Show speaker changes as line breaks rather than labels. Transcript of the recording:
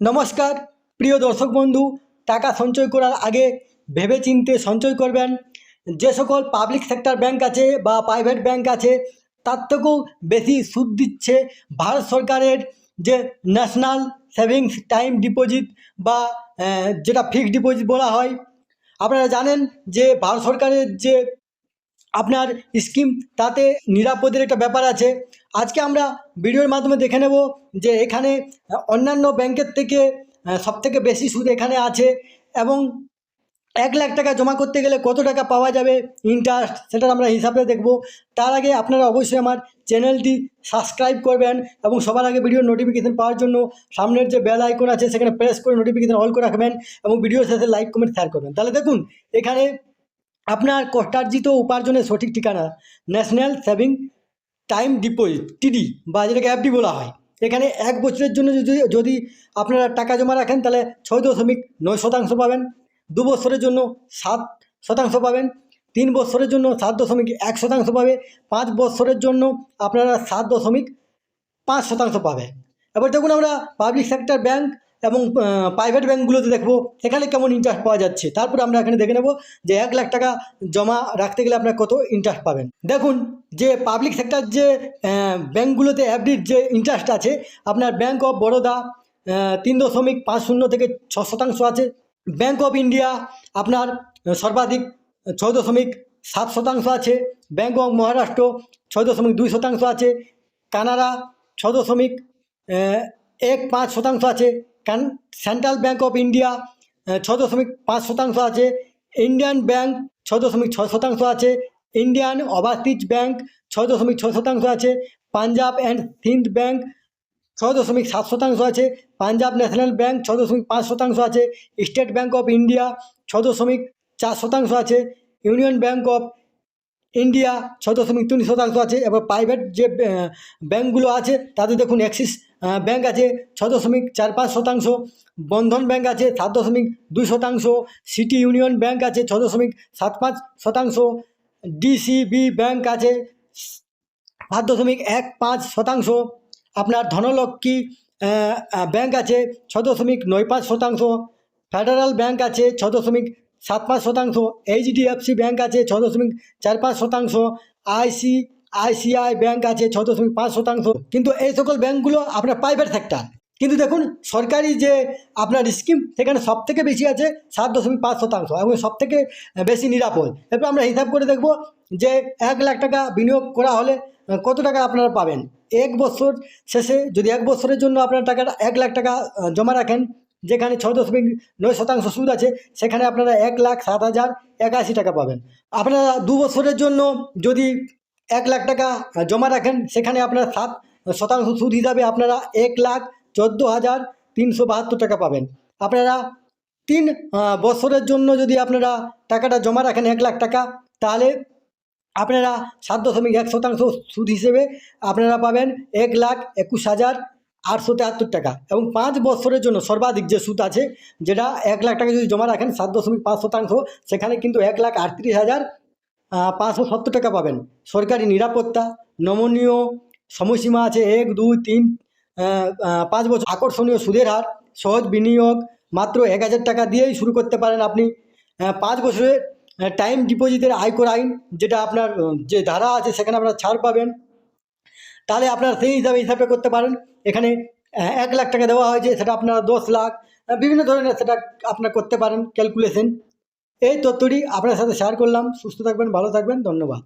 নমস্কার, প্রিয় দর্শক বন্ধু, টাকা সঞ্চয় করার আগে ভেবেচিন্তে সঞ্চয় করবেন। যে সকল পাবলিক সেক্টর ব্যাংক আছে বা প্রাইভেট ব্যাংক আছে, তার থেকেও বেশি সুদ দিচ্ছে ভারত সরকারের যে ন্যাশনাল সেভিংস টাইম ডিপোজিট বা যেটা ফিক্সড ডিপোজিট বলা হয়। আপনারা জানেন যে ভারত সরকারের যে আপনার স্কিম তাতে নিরাপদের একটা ব্যাপার আছে। আজকে আমরা ভিডিওর মাধ্যমে দেখে নেব যে এখানে অন্যান্য ব্যাংকের থেকে সব থেকে বেশি সুদ এখানে আছে এবং এক লাখ টাকা জমা করতে গেলে কত টাকা পাওয়া যাবে ইন্টারেস্ট সেটা আমরা হিসাবে দেখব। তার আগে আপনারা অবশ্যই আমার চ্যানেলটি সাবস্ক্রাইব করবেন এবং সবার আগে ভিডিওর নোটিফিকেশন পাওয়ার জন্য সামনের যে বেল আইকন আছে সেখানে প্রেস করে নোটিফিকেশন অল করে রাখবেন এবং ভিডিও শেষে লাইক কমেন্ট শেয়ার করবেন। তাহলে দেখুন, এখানে আপনার কষ্টার্জিত উপার্জনের সঠিক ঠিকানা ন্যাশনাল সেভিং টাইম ডিপোজিট, টিডি, বা যেটাকে এফডি বলা হয়। এখানে এক বছরের জন্য যদি যদি আপনারা টাকা জমা রাখেন, তাহলে ছয় দশমিক নয় শতাংশ পাবেন। দু বছরের জন্য সাত শতাংশ পাবেন। তিন বছরের জন্য সাত দশমিক এক শতাংশ পাবে। পাঁচ বছরের জন্য আপনারা সাত দশমিক পাঁচ শতাংশ পাবে এবার দেখুন আমরা পাবলিক সেক্টর ব্যাংক এবং প্রাইভেট ব্যাঙ্কগুলোতে দেখব এখানে কেমন ইন্টারেস্ট পাওয়া যাচ্ছে। তারপরে আমরা এখানে দেখে নেব যে এক লাখ টাকা জমা রাখতে গেলে আপনার কত ইন্টারেস্ট পাবেন। দেখুন, যে পাবলিক সেক্টর যে ব্যাঙ্কগুলোতে এফডির যে ইন্টারেস্ট আছে, আপনার ব্যাঙ্ক অফ বরোদা তিন দশমিক পাঁচ শূন্য থেকে ছ শতাংশ আছে। ব্যাঙ্ক অফ ইন্ডিয়া আপনার সর্বাধিক ছয় দশমিক সাত শতাংশ আছে। ব্যাঙ্ক অফ মহারাষ্ট্র ছয় দশমিক দুই শতাংশ আছে। কানাডা ছ দশমিক এক পাঁচ শতাংশ আছে। সেন্ট্রাল ব্যাঙ্ক অফ ইন্ডিয়া ছ দশমিক পাঁচ শতাংশ আছে, ইন্ডিয়ান ব্যাঙ্ক ছ দশমিক ছয় শতাংশ আছে, ইন্ডিয়ান ওভারসিজ ব্যাঙ্ক ছয় দশমিক ছয় শতাংশ আছে, পাঞ্জাব অ্যান্ড সিন্ধ ব্যাঙ্ক ছয় দশমিক সাত শতাংশ আছে, পাঞ্জাব ন্যাশনাল ব্যাঙ্ক ছ দশমিক পাঁচ শতাংশ আছে, স্টেট ব্যাঙ্ক অফ ইন্ডিয়া ছ দশমিক চার শতাংশ আছে, ইউনিয়ন ব্যাঙ্ক অফ ইন্ডিয়া ছ দশমিক তিন শতাংশ আছে এবার প্রাইভেট যে আহ, ব্যাংকগুলো আছে তাতে দেখুন অ্যাক্সিস ব্যাঙ্ক আছে ছ দশমিক চার পাঁচ শতাংশ বন্ধন ব্যাঙ্ক আছে সাত দশমিক দুই শতাংশ সিটি ইউনিয়ন ব্যাঙ্ক আছে ছ দশমিক সাত পাঁচ শতাংশ ডিসিবি ব্যাঙ্ক আছে সাত দশমিক এক পাঁচ শতাংশ আপনার ধনলক্ষ্মী আহ, আছে ছ দশমিক নয় পাঁচ শতাংশ ফেডারাল ব্যাঙ্ক আছে ছ দশমিক সাত পাঁচ শতাংশ। এইচডিএফসি ব্যাঙ্ক আছে ছ দশমিক চার পাঁচ শতাংশ। আইসি আইসিআই ব্যাঙ্ক আছে ছ দশমিক পাঁচ শতাংশ। কিন্তু এই সকল ব্যাঙ্কগুলো আপনার প্রাইভেট সেক্টর কিন্তু দেখুন, সরকারি যে আপনার স্কিম সেখানে সব থেকে বেশি আছে সাত দশমিক পাঁচ শতাংশ এবং সব থেকে বেশি নিরাপদ। এরপর আমরা হিসাব করে দেখব যে এক লাখ টাকা বিনিয়োগ করা হলে কত টাকা আপনারা পাবেন। এক বছর শেষে যদি এক বছরের জন্য আপনার টাকাটা এক লাখ টাকা জমা রাখেন যেখানে ছ দশমিক নয় শতাংশ সুদ আছে, সেখানে আপনারা এক লাখ সাত হাজার একাশি টাকা পাবেন। আপনারা দু বছরের জন্য যদি এক লাখ টাকা জমা রাখেন, সেখানে আপনারা সাত শতাংশ সুদ হিসাবে আপনারা এক লাখ চোদ্দ হাজার তিনশো বাহাত্তর টাকা পাবেন। আপনারা তিন বছরের জন্য যদি আপনারা টাকাটা জমা রাখেন এক লাখ টাকা, তাহলে আপনারা সাত দশমিক এক শতাংশ সুদ হিসেবে আপনারা পাবেন এক লাখ একুশ হাজার আটশো তেহাত্তর টাকা। এবং পাঁচ বছরের জন্য সর্বাধিক যে সুদ আছে, যেটা এক লাখ টাকা যদি জমা রাখেন, সাত দশমিক পাঁচ শতাংশ, সেখানে কিন্তু এক লাখ আটত্রিশ হাজার পাঁচশো সত্তর টাকা পাবেন। সরকারি নিরাপত্তা, নমনীয়, সময়সীমা আছে এক, দুই, তিন পাঁচ বছর। আকর্ষণীয় সুদের হার, সহজ বিনিয়োগ, মাত্র এক হাজার টাকা দিয়েই শুরু করতে পারেন আপনি। পাঁচ বছরের টাইম ডিপোজিটের আয়কর আইন, যেটা আপনার, যে ধারা আছে, সেখানে আপনার ছাড় পাবেন। তাহলে আপনারা সেই হিসাবে হিসাবে করতে পারেন। এখানে এক লাখ টাকা দেওয়া হয়েছে, সেটা আপনারা দশ লাখ বিভিন্ন ধরনের সেটা আপনারা করতে পারেন ক্যালকুলেশন এই তথ্যটি আপনার সাথে শেয়ার করলাম। সুস্থ থাকবেন, ভালো থাকবেন, ধন্যবাদ।